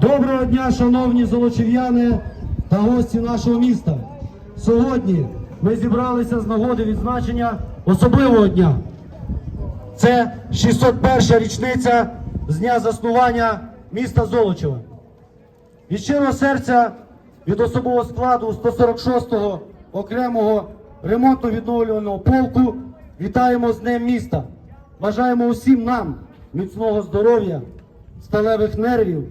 Доброго дня, шановні золочев'яни та гості нашого міста. Сьогодні ми зібралися з нагоди відзначення особливого дня. Це 601 річниця з дня заснування міста Золочева. Від щирого серця від особового складу 146-го окремого ремонтно-відновлювального полку вітаємо з Днем міста. Бажаємо усім нам міцного здоров'я, сталевих нервів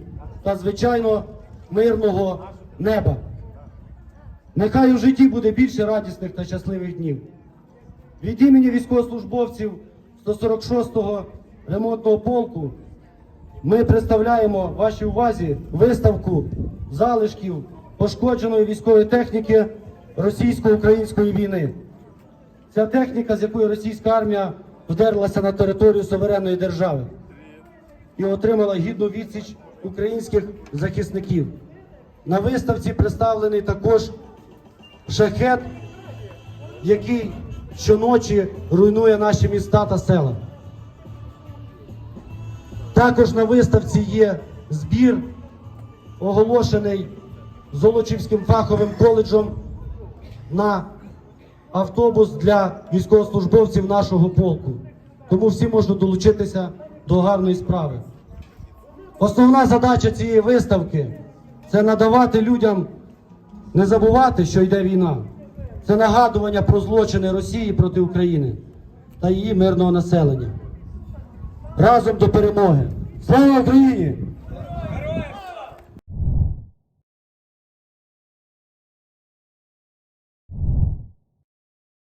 та, звичайно, мирного неба. Нехай у житті буде більше радісних та щасливих днів. Від імені військовослужбовців 146-го ремонтного полку ми представляємо вашій увазі виставку залишків пошкодженої військової техніки російсько-української війни. Ця техніка, з якої російська армія вдерлася на територію суверенної держави і отримала гідну відсіч українських захисників. На виставці представлений також шахет, який щоночі руйнує наші міста та села. Також на виставці є збір, оголошений Золочівським фаховим коледжем на автобус для військовослужбовців нашого полку. Тому всі можуть долучитися до гарної справи. Основна задача цієї виставки це надавати людям не забувати, що йде війна. Це нагадування про злочини Росії проти України та її мирного населення. Разом до перемоги. Слава Україні!